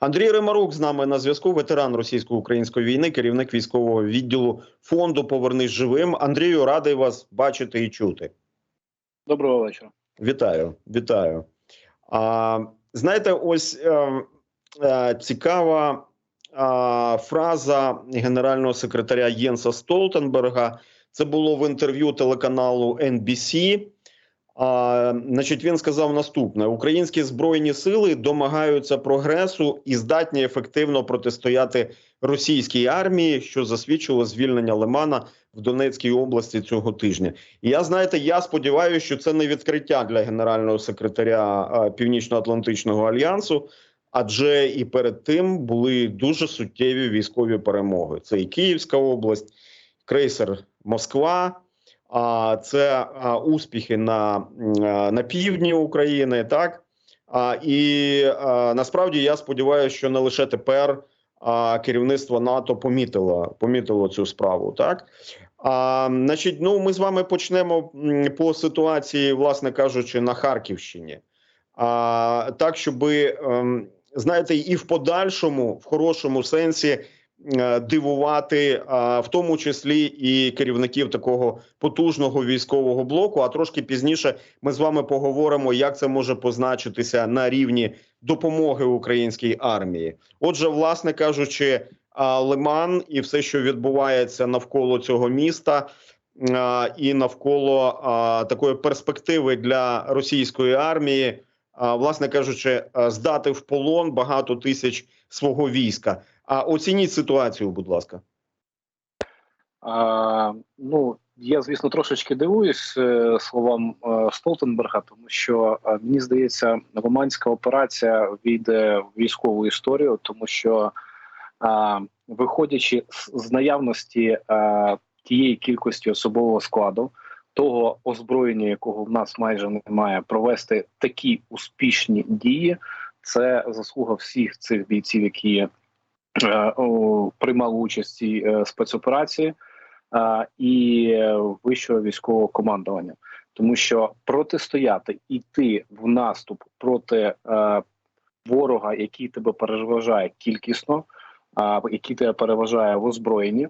Андрій Римарук з нами на зв'язку. Ветеран російсько-української війни, керівник військового відділу фонду Повернись живим. Андрію, радий вас бачити і чути. Доброго вечора. Вітаю, вітаю. А, знаєте, ось е, е, цікава е, фраза генерального секретаря Єнса Столтенберга. Це було в інтерв'ю телеканалу NBC. А, значить, він сказав наступне: Українські збройні сили домагаються прогресу і здатні ефективно протистояти російській армії, що засвідчило звільнення Лимана в Донецькій області цього тижня. І я знаєте, я сподіваюся, що це не відкриття для генерального секретаря Північно-Атлантичного альянсу, адже і перед тим були дуже суттєві військові перемоги. Це і Київська область, крейсер Москва. А це успіхи на, на півдні України, так і насправді я сподіваюся, що не лише тепер керівництво НАТО помітило, помітило цю справу. Так а, значить, ну ми з вами почнемо по ситуації, власне кажучи, на Харківщині. А, так, щоб ем, знаєте, і в подальшому, в хорошому сенсі, дивувати, в тому числі і керівників такого потужного військового блоку. А трошки пізніше ми з вами поговоримо, як це може позначитися на рівні допомоги українській армії. Отже, власне кажучи, Лиман і все, що відбувається навколо цього міста. І навколо а, такої перспективи для російської армії, а, власне кажучи, здати в полон багато тисяч свого війська. А оцініть ситуацію, будь ласка. А, ну я звісно трошечки дивуюсь е, словам е, Столтенберга, тому що е, мені здається, Лиманська операція війде в військову історію, тому що а, виходячи з наявності а, тієї кількості особового складу, того озброєння, якого в нас майже немає, провести такі успішні дії, це заслуга всіх цих бійців, які е, о, приймали участь цій е, спецоперації е, і вищого військового командування, тому що протистояти іти в наступ проти ворога, який тебе переважає кількісно, який тебе переважає в озброєнні,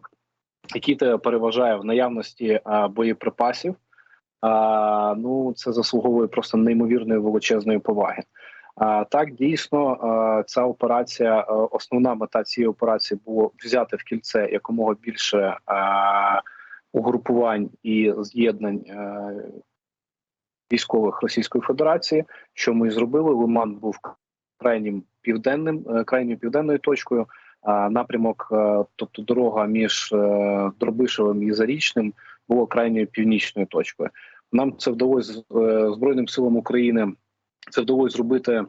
який тебе переважає в наявності боєприпасів. Ну це заслуговує просто неймовірної величезної поваги. А так дійсно ця операція, основна мета цієї операції було взяти в кільце якомога більше угрупувань і з'єднань військових Російської Федерації. Що ми і зробили? Лиман був крайнім південним, е, крайньою південною точкою. Напрямок, е, тобто дорога між е, Дробишевим і Зарічним, було крайньою північною точкою. Нам це вдалося е, Збройним силам України. Це вдалося зробити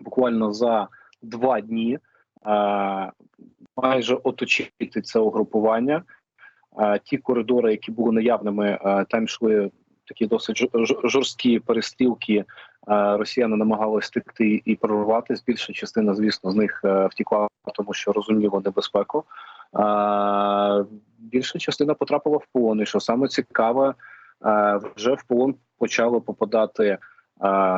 буквально за два дні, майже оточити це угрупування. Ті коридори, які були наявними, там йшли такі досить жор- жор- жорсткі перестрілки. Росіяни намагалися втекти і прорватися. Більша частина, звісно, з них е, втікла, тому що розуміло небезпеку. Більша частина потрапила в полон. І що саме цікаве, е, вже в полон почали попадати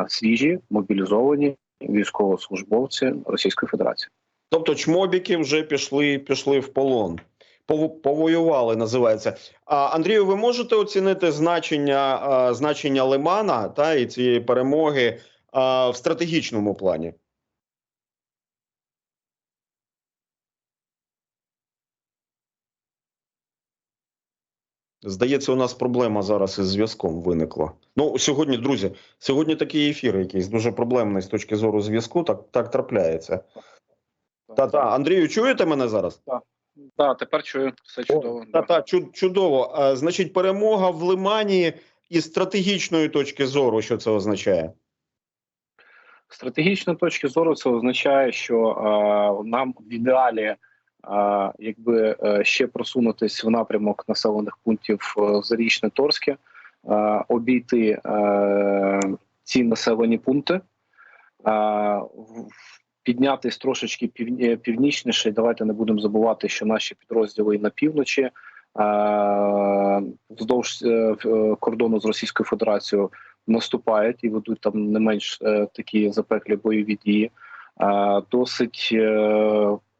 свіжі мобілізовані військовослужбовці Російської Федерації. Тобто, чмобіки вже пішли, пішли в полон. Пов- Повоювали, називається. Андрію, ви можете оцінити значення, значення Лимана та і цієї перемоги а, в стратегічному плані? Здається, у нас проблема зараз із зв'язком виникла. Ну, сьогодні, друзі, сьогодні такий ефір якийсь дуже проблемний з точки зору зв'язку. Так, так трапляється. Та та Андрію, чуєте мене зараз? Так, тепер чую все чудово. Та та чу- чудово. А, значить, перемога в Лимані із стратегічної точки зору, що це означає? Стратегічної точки зору це означає, що е, нам в ідеалі, якби е, ще просунутись в напрямок населених пунктів е, Зарічне Торське, е, обійти ці населені пункти, піднятись трошечки північніше. Давайте не будемо забувати, що наші підрозділи на півночі. Вздовж кордону з Російською Федерацією наступають і ведуть там не менш такі запеклі бойові дії. Досить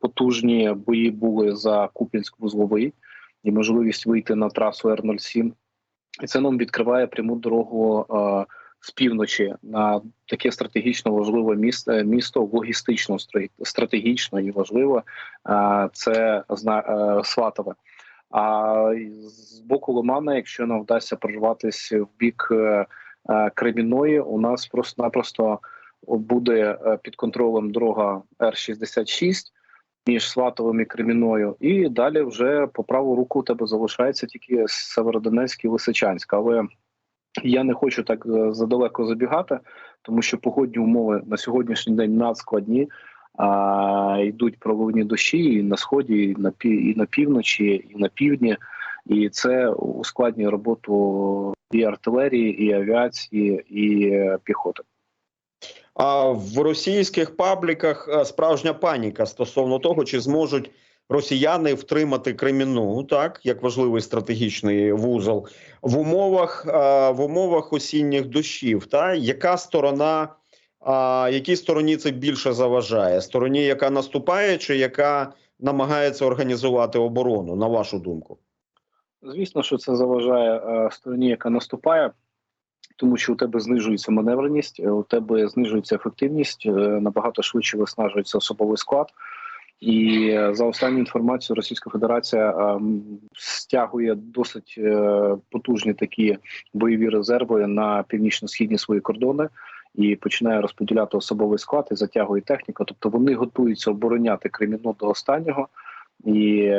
потужні бої були за Куп'янськ-Вузловий і можливість вийти на трасу Р-07. І це нам відкриває пряму дорогу е, з півночі на таке стратегічно важливе місто, місто логістично стра- стратегічно і важливе. Е, Це зна- е, Сватове. А з боку Лимана, якщо нам вдасться прорватися в бік е, е, Кремінної, у нас просто-напросто буде е, під контролем дорога Р-66 між Сватовим і Креміною, і далі вже по праву руку у тебе залишається тільки Северодонецьк і Лисичанськ. Але я не хочу так е, задалеко забігати, тому що погодні умови на сьогоднішній день надскладні. А, йдуть проливні дощі і на сході, і на пі, і на півночі, і на півдні, і це ускладнює роботу і артилерії, і авіації, і е, піхоти. А в російських пабліках е, справжня паніка стосовно того, чи зможуть росіяни втримати Кремінну, так як важливий стратегічний вузол в умовах е, в умовах осінніх дощів. Та яка сторона, а, якій стороні це більше заважає? Стороні, яка наступає, чи яка намагається організувати оборону, на вашу думку? Звісно, що це заважає е, стороні, яка наступає, тому що у тебе знижується маневреність, е, у тебе знижується ефективність, е, набагато швидше виснажується особовий склад. І е, за останню інформацію, Російська Федерація стягує досить потужні такі бойові резерви на північно-східні свої кордони і починає розподіляти особовий склад і затягує техніку. Тобто вони готуються обороняти Кремінну до останнього і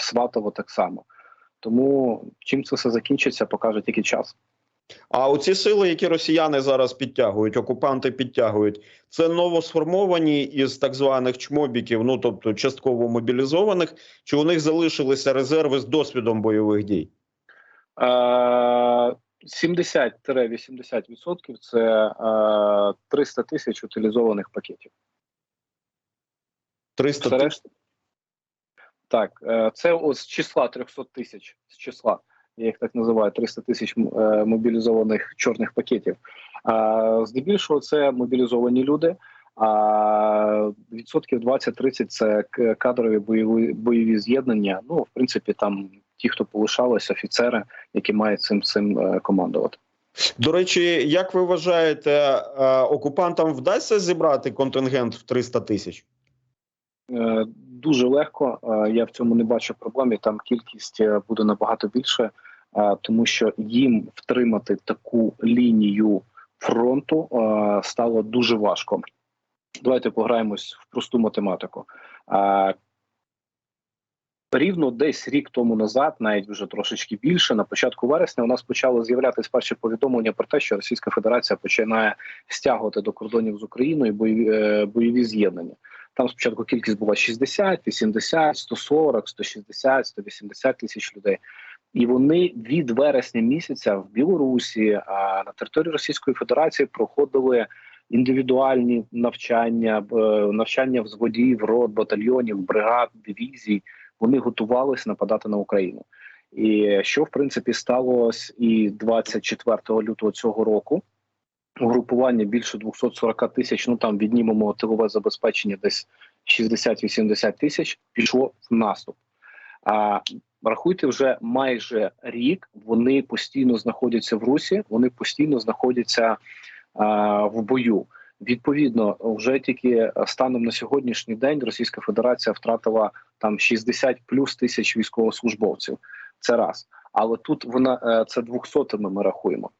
Сватово так само. Тому чим це все закінчиться, покаже тільки час. А оці сили, які росіяни зараз підтягують, окупанти підтягують, це новосформовані із так званих чмобіків, ну тобто частково мобілізованих, чи у них залишилися резерви з досвідом бойових дій? Е, 70-80% це е, 300 тисяч утилізованих пакетів. 300 тисяч. Так, е, це з числа 300 тисяч з числа. Я їх так називаю 300 тисяч е, мобілізованих чорних пакетів. Здебільшого це мобілізовані люди. А відсотків 20-30 це кадрові бойові бойові з'єднання. Ну, в принципі, там ті, хто полишалися, офіцери, які мають цим цим е, командувати. До речі, як ви вважаєте, е, окупантам вдасться зібрати контингент в 300 тисяч? Дуже легко. Я в цьому не бачу проблем. і Там кількість буде набагато більше, тому що їм втримати таку лінію фронту стало дуже важко. Давайте пограємось в просту математику. Рівно десь рік тому назад, навіть вже трошечки більше, на початку вересня, у нас почало з'являтися перші повідомлення про те, що Російська Федерація починає стягувати до кордонів з Україною бойові, е, бойові з'єднання. Там спочатку кількість була 60, 80, 140, 160, 180 тисяч людей. І вони від вересня місяця в Білорусі а на території Російської Федерації проходили індивідуальні навчання, е, навчання взводів, рот, батальйонів, бригад, дивізій. Вони готувалися нападати на Україну. І що в принципі сталося і 24 лютого цього року. Угрупування більше 240 тисяч. Ну там віднімемо тилове забезпечення, десь 60-80 тисяч. Пішло в наступ. А рахуйте, вже майже рік вони постійно знаходяться в Русі, вони постійно знаходяться а, в бою. Відповідно, вже тільки станом на сьогоднішній день Російська Федерація втратила там 60 плюс тисяч військовослужбовців. Це раз. Але тут вона е, це двохсотими ми рахуємо.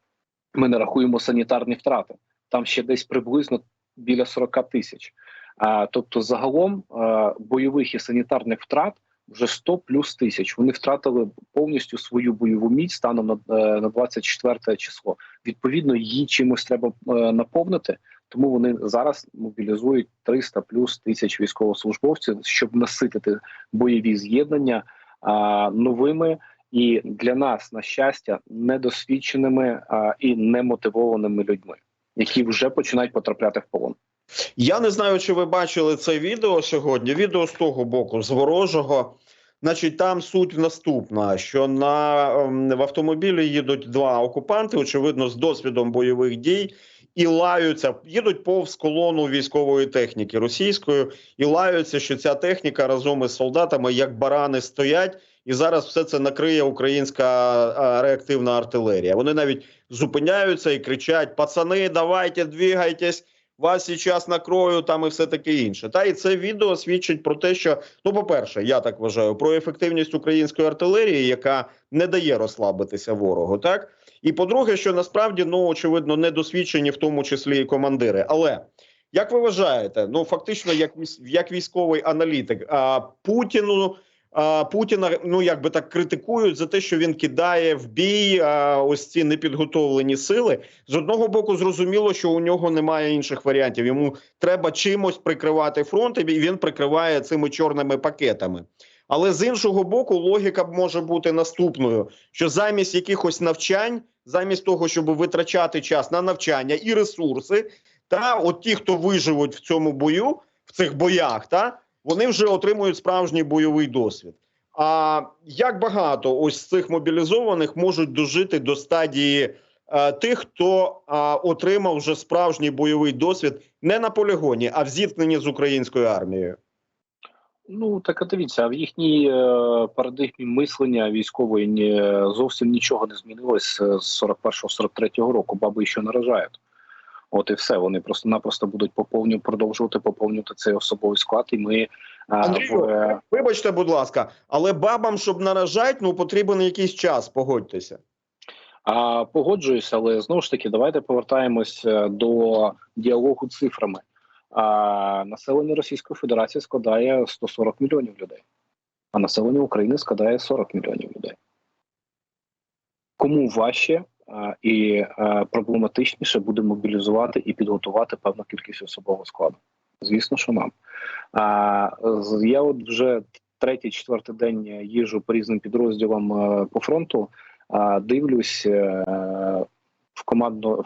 Ми не рахуємо санітарні втрати. Там ще десь приблизно біля 40 тисяч. А, тобто, загалом е, бойових і санітарних втрат вже 100 плюс тисяч. Вони втратили повністю свою бойову міць станом на, е, на 24 число. Відповідно, її чимось треба е, наповнити. Тому вони зараз мобілізують 300 плюс тисяч військовослужбовців, щоб наситити бойові з'єднання а, новими і для нас, на щастя, недосвідченими а, і немотивованими людьми, які вже починають потрапляти в полон. Я не знаю, чи ви бачили це відео сьогодні. Відео з того боку, з ворожого. Значить, там суть наступна: що на ем, в автомобілі їдуть два окупанти, очевидно, з досвідом бойових дій, і лаються, їдуть повз колону військової техніки російської і лаються, що ця техніка разом із солдатами як барани стоять, і зараз все це накриє українська реактивна артилерія. Вони навіть зупиняються і кричать: пацани, давайте, двігайтесь. Вас зараз накрою там і все таке інше. Та і це відео свідчить про те, що ну, по-перше, я так вважаю, про ефективність української артилерії, яка не дає розслабитися ворогу, так і по-друге, що насправді ну очевидно недосвідчені, в тому числі і командири. Але як ви вважаєте, ну фактично, як як військовий аналітик, а Путіну. Путіна ну якби так критикують за те, що він кидає в бій а, ось ці непідготовлені сили. З одного боку, зрозуміло, що у нього немає інших варіантів. Йому треба чимось прикривати фронт, і він прикриває цими чорними пакетами. Але з іншого боку, логіка може бути наступною: що замість якихось навчань, замість того, щоб витрачати час на навчання і ресурси, та от ті, хто виживуть в цьому бою, в цих боях, та вони вже отримують справжній бойовий досвід. А як багато ось цих мобілізованих можуть дожити до стадії е, тих, хто е, отримав вже справжній бойовий досвід не на полігоні, а в зіткненні з українською армією? Ну так а дивіться, в їхній е, парадигмі мислення військової ні, зовсім нічого не змінилось з 41-43 року. Баби ще наражають. От і все. Вони просто-напросто будуть поповню продовжувати поповнювати цей особовий склад. І ми Андрію, в, е, вибачте, будь ласка, але бабам, щоб наражати, ну потрібен якийсь час. Погодьтеся. А погоджуюся, але знову ж таки, давайте повертаємось е, до діалогу цифрами. А населення Російської Федерації складає 140 мільйонів людей, а населення України складає 40 мільйонів людей. Кому важче і проблематичніше буде мобілізувати і підготувати певну кількість особового складу? Звісно, що нам. Я от вже третій, четвертий день їжу по різним підрозділам е, по фронту. Дивлюсь е, в командно е,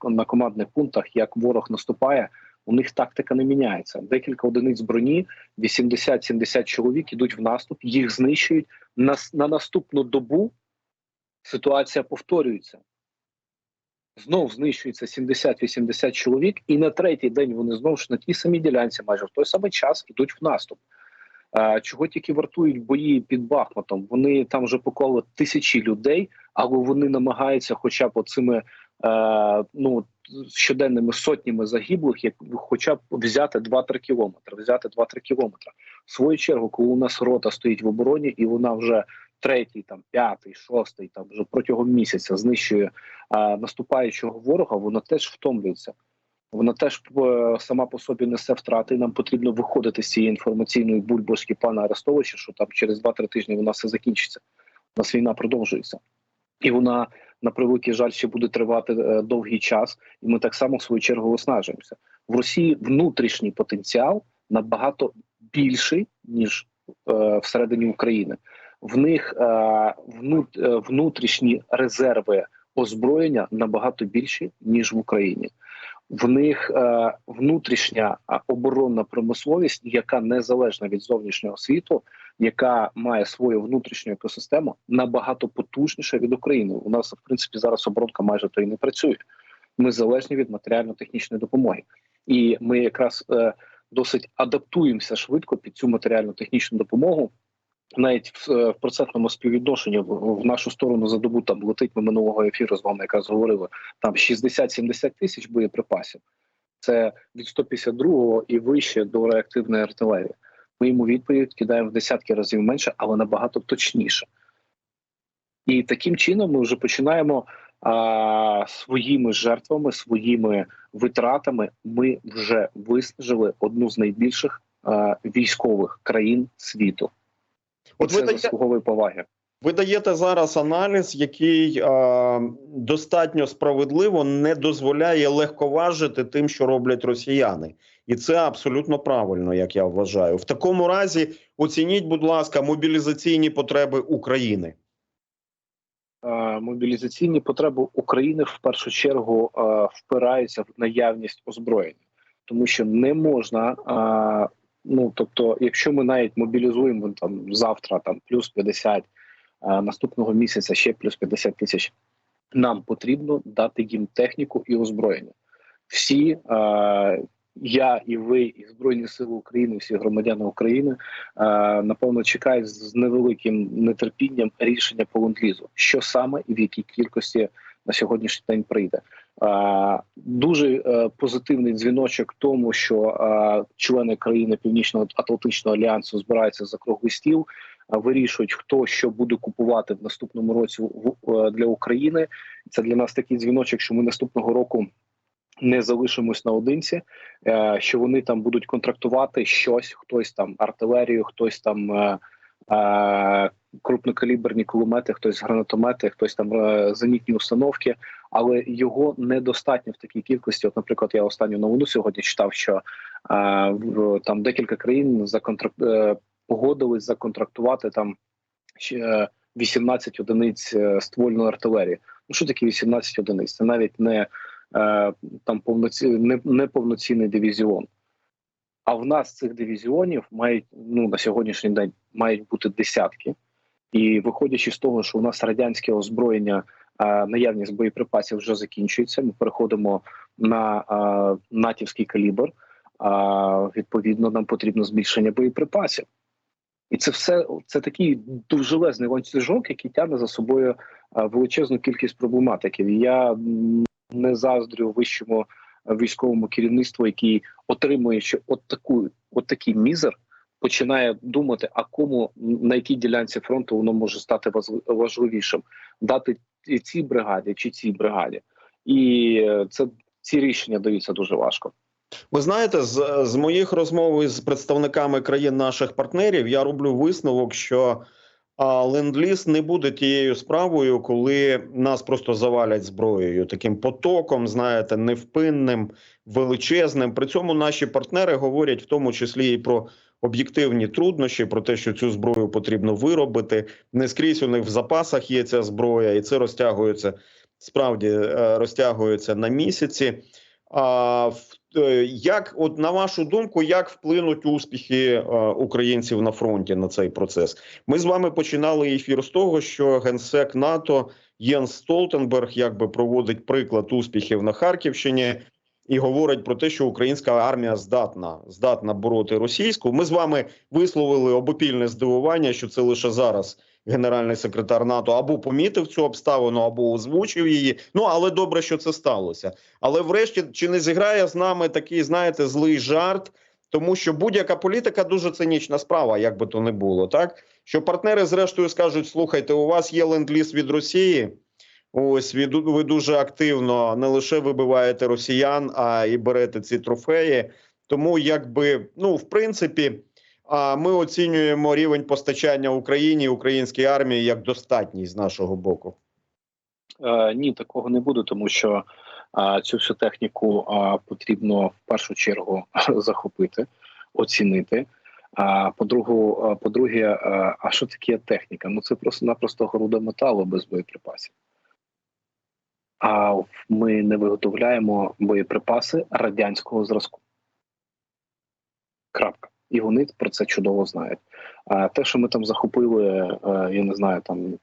в на командних пунктах, як ворог наступає. У них тактика не міняється. Декілька одиниць броні, 80-70 чоловік ідуть в наступ, їх знищують. На, на наступну добу ситуація повторюється. Знов знищується 70-80 чоловік, і на третій день вони знову ж на тій самій ділянці, майже в той самий час ідуть в наступ. Чого тільки вартують бої під Бахмутом? Вони там вже поклали тисячі людей, але вони намагаються, хоча б оцими е, ну щоденними сотнями загиблих, як хоча б взяти 2-3 кілометри. Взяти 2-3 кілометри. В свою чергу, коли у нас рота стоїть в обороні, і вона вже третій, там п'ятий, шостий, там вже протягом місяця знищує е, наступаючого ворога, вона теж втомлюється. Вона теж е, сама по собі несе втрати. Нам потрібно виходити з цієї інформаційної бульбашки пана Арестовича, що там через 2-3 тижні вона все закінчиться. У нас війна продовжується, і вона на превеликий жаль ще буде тривати е, довгий час. І ми так само в свою чергу виснажуємося. В Росії внутрішній потенціал набагато більший ніж е, всередині України. В них е, е, внутрішні резерви озброєння набагато більші ніж в Україні. В них е, внутрішня оборонна промисловість, яка незалежна від зовнішнього світу, яка має свою внутрішню екосистему, набагато потужніша від України. У нас в принципі зараз оборонка майже то і не працює. Ми залежні від матеріально-технічної допомоги, і ми якраз досить адаптуємося швидко під цю матеріально-технічну допомогу. Навіть в, е, в процентному співвідношенні в, в нашу сторону за добу там летить ми минулого ефіру з вами, якраз говорили там 60-70 тисяч боєприпасів. Це від 152-го і вище до реактивної артилерії. Ми йому відповідь кидаємо в десятки разів менше, але набагато точніше. І таким чином ми вже починаємо а, своїми жертвами, своїми витратами. Ми вже виснажили одну з найбільших а, військових країн світу. От Це ви заслуговує поваги. ви даєте зараз аналіз, який е, достатньо справедливо не дозволяє легковажити тим, що роблять росіяни, і це абсолютно правильно, як я вважаю. В такому разі оцініть, будь ласка, мобілізаційні потреби України. Е, Мобілізаційні потреби України в першу чергу е, впираються в наявність озброєння, тому що не можна. е, Ну тобто, якщо ми навіть мобілізуємо там завтра, там плюс 50, а наступного місяця ще плюс 50 тисяч, нам потрібно дати їм техніку і озброєння. всі. Е, я і ви, і Збройні Сили України, всі громадяни України е, напевно чекають з невеликим нетерпінням рішення по ленд-лізу. що саме і в якій кількості на сьогоднішній день прийде. Е, дуже е, позитивний дзвіночок тому, що е, члени країни Північного Атлантичного альянсу збираються за круглий стіл, вирішують, хто що буде купувати в наступному році для України. Це для нас такий дзвіночок, що ми наступного року не залишимось наодинці, що вони там будуть контрактувати щось, хтось там артилерію, хтось там крупнокаліберні кулемети, хтось гранатомети, хтось там е, зенітні установки, але його недостатньо в такій кількості. От, наприклад, я останню новину сьогодні читав, що е, в, там декілька країн законтракт е, погодились законтрактувати там ще е, 18 одиниць ствольної артилерії. Ну що таке 18 одиниць? Це навіть не там повноці... не, не повноцінний дивізіон. А в нас цих дивізіонів мають ну на сьогоднішній день мають бути десятки, і виходячи з того, що у нас радянське озброєння, е, наявність боєприпасів вже закінчується. Ми переходимо на е, натівський калібр. А відповідно, нам потрібно збільшення боєприпасів, і це все це такий довжелезний ланцюжок, який тягне за собою величезну кількість проблематиків. Я не заздрю вищому військовому керівництву, який отримує ще от таку, от такий мізер, починає думати, а кому на якій ділянці фронту воно може стати важливішим, дати цій бригаді чи цій бригаді, і е, це ці рішення даються дуже важко. Ви знаєте, з, з моїх розмов із представниками країн наших партнерів я роблю висновок, що а, ленд-ліз не буде тією справою, коли нас просто завалять зброєю, таким потоком, знаєте, невпинним, величезним. При цьому наші партнери говорять в тому числі і про об'єктивні труднощі, про те, що цю зброю потрібно виробити. Не скрізь у них в запасах є ця зброя, і це розтягується справді е, розтягується на місяці. А в- як, от на вашу думку, як вплинуть успіхи е, українців на фронті на цей процес? Ми з вами починали ефір з того, що генсек НАТО Єнс Столтенберг якби проводить приклад успіхів на Харківщині і говорить про те, що українська армія здатна здатна бороти російську. Ми з вами висловили обопільне здивування, що це лише зараз генеральний секретар НАТО або помітив цю обставину, або озвучив її. Ну але добре, що це сталося. Але врешті чи не зіграє з нами такий, знаєте, злий жарт, тому що будь-яка політика дуже цинічна справа, як би то не було, так що партнери зрештою скажуть: слухайте, у вас є ленд-ліз від Росії. Ось ви, дуже активно не лише вибиваєте росіян, а і берете ці трофеї. Тому, якби, ну, в принципі, а ми оцінюємо рівень постачання Україні українській армії як достатній з нашого боку. Е, ні, такого не буде, тому що е, цю всю техніку е, потрібно в першу чергу захопити, оцінити. А по-другу, е, по-друге, е, а що таке техніка? Ну це просто-напросто груда металу без боєприпасів. А ми не виготовляємо боєприпаси радянського зразку. Крапка. І вони про це чудово знають. А те, що ми там захопили, е, я не знаю, там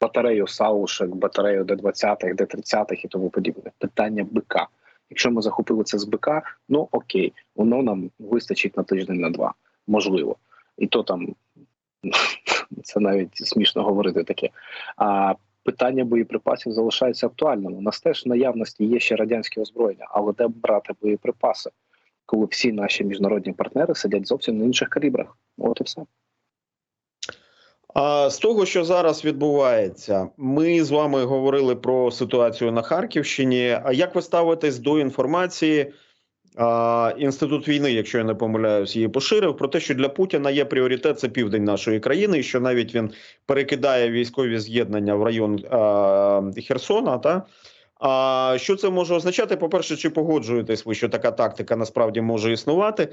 батарею Саушек, батарею Д-20, Д-30 і тому подібне. Питання БК. Якщо ми захопили це з БК, ну окей, воно нам вистачить на тиждень на два, можливо. І то там це навіть смішно говорити таке. А питання боєприпасів залишається актуальним. У нас теж в наявності є ще радянське озброєння, але де брати боєприпаси, коли всі наші міжнародні партнери сидять зовсім на інших калібрах? От і все. А з того, що зараз відбувається, ми з вами говорили про ситуацію на Харківщині. А як ви ставитесь до інформації? А, Інститут війни, якщо я не помиляюсь, її поширив про те, що для Путіна є пріоритет це південь нашої країни, і що навіть він перекидає військові з'єднання в район а, Херсона. Та а що це може означати? По перше, чи погоджуєтесь ви, що така тактика насправді може існувати?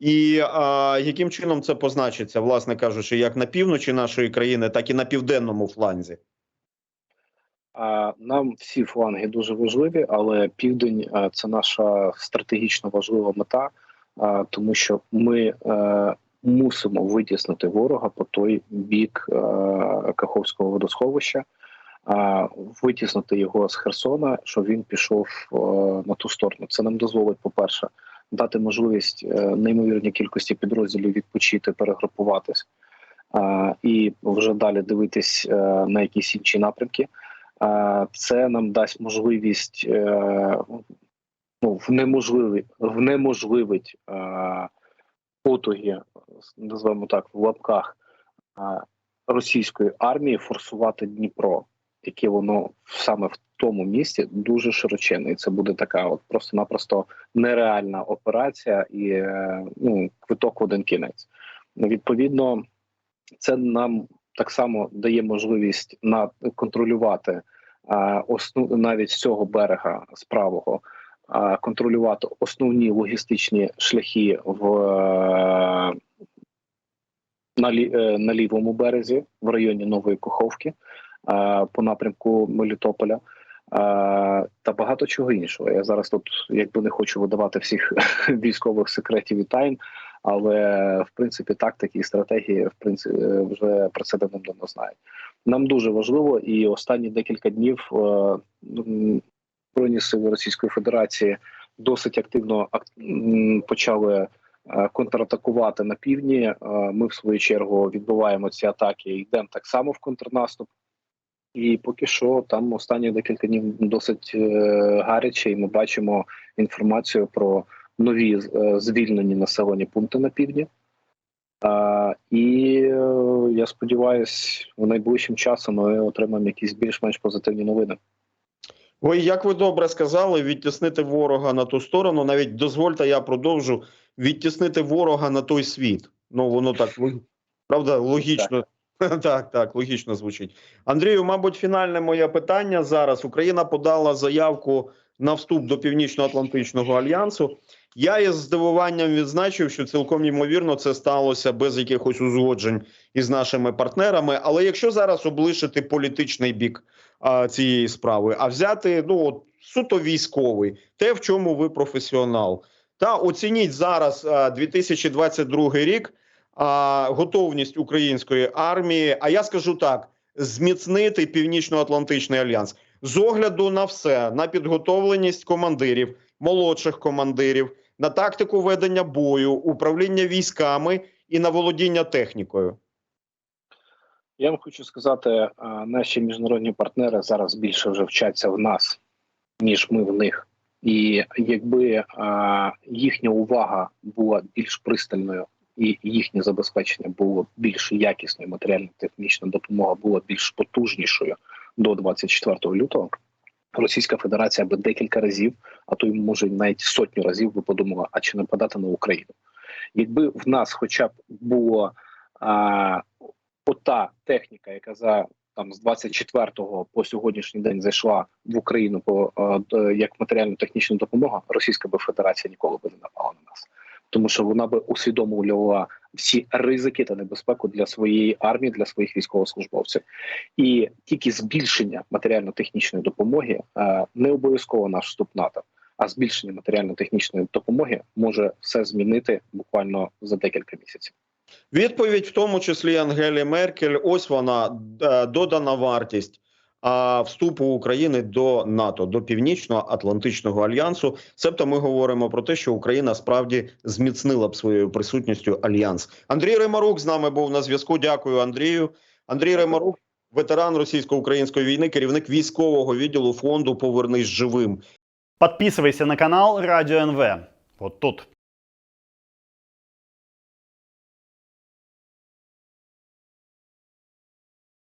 І а, яким чином це позначиться, власне кажучи, як на півночі нашої країни, так і на південному фланзі? Нам всі фланги дуже важливі, але південь це наша стратегічно важлива мета, тому що ми е, мусимо витіснити ворога по той бік е, Каховського водосховища. Витіснити його з Херсона, щоб він пішов е, на ту сторону. Це нам дозволить, по-перше, дати можливість е, неймовірній кількості підрозділів відпочити, перегрупуватись і вже далі дивитись е, на якісь інші напрямки. Це нам дасть можливість ну, внеможливить, внеможливить потуги, називаємо так, в лапках російської армії форсувати Дніпро, яке воно саме в тому місці дуже широченне. І це буде така, от просто-напросто нереальна операція і е, ну, квиток в один кінець. Відповідно, це нам так само дає можливість на контролювати а, основ навіть з цього берега з правого а, контролювати основні логістичні шляхи в е, на, лі, е, на лівому березі в районі Нової Каховки а, по напрямку Мелітополя. Та багато чого іншого. Я зараз тут якби не хочу видавати всіх військових секретів і тайн, але в принципі тактики і стратегії в принципі вже про це давно давно знають. Нам дуже важливо, і останні декілька днів е, збройні сили Російської Федерації досить активно почали е, контратакувати на півдні. Е, Ми, в свою чергу, відбиваємо ці атаки і йдемо так само в контрнаступ. І поки що там останні декілька днів досить е, гаряче, і ми бачимо інформацію про нові е, звільнені населені пункти на півдні. І е, я сподіваюся, в найближчим часом ми отримаємо якісь більш-менш позитивні новини. Ой, як ви добре сказали, відтіснити ворога на ту сторону. Навіть дозвольте, я продовжу відтіснити ворога на той світ. Ну воно так правда, логічно. Так, так, логічно звучить. Андрію, мабуть, фінальне моє питання зараз. Україна подала заявку на вступ до Північно-Атлантичного альянсу. Я із здивуванням відзначив, що цілком ймовірно це сталося без якихось узгоджень із нашими партнерами. Але якщо зараз облишити політичний бік а, цієї справи, а взяти ну от, суто військовий, те, в чому ви професіонал, та оцініть зараз а, 2022 рік готовність української армії. А я скажу так: зміцнити північно-атлантичний альянс з огляду на все, на підготовленість командирів, молодших командирів, на тактику ведення бою, управління військами і на володіння технікою. Я вам хочу сказати, наші міжнародні партнери зараз більше вже вчаться в нас, ніж ми в них. І якби а, їхня увага була більш пристальною, і їхнє забезпечення було більш якісною, матеріально-технічна допомога була більш потужнішою до 24 лютого. Російська Федерація би декілька разів, а то й може навіть сотню разів би подумала, а чи нападати на Україну. Якби в нас, хоча б було а, ота техніка, яка за там з 24-го по сьогоднішній день зайшла в Україну по д- як матеріально-технічна допомога, Російська би Федерація ніколи би не напала на нас, тому що вона би усвідомлювала всі ризики та небезпеку для своєї армії, для своїх військовослужбовців, і тільки збільшення матеріально-технічної допомоги е, не обов'язково наш вступ НАТО. А збільшення матеріально-технічної допомоги може все змінити буквально за декілька місяців. Відповідь, в тому числі Ангелі Меркель, ось вона е, додана вартість вступу України до НАТО, до Північно-Атлантичного альянсу. Себто ми говоримо про те, що Україна справді зміцнила б своєю присутністю альянс. Андрій Ремарук з нами був на зв'язку. Дякую, Андрію. Андрій Ремарук, ветеран російсько-української війни, керівник військового відділу фонду Повернись живим. Подписывайся на канал Радио НВ. Вот тут.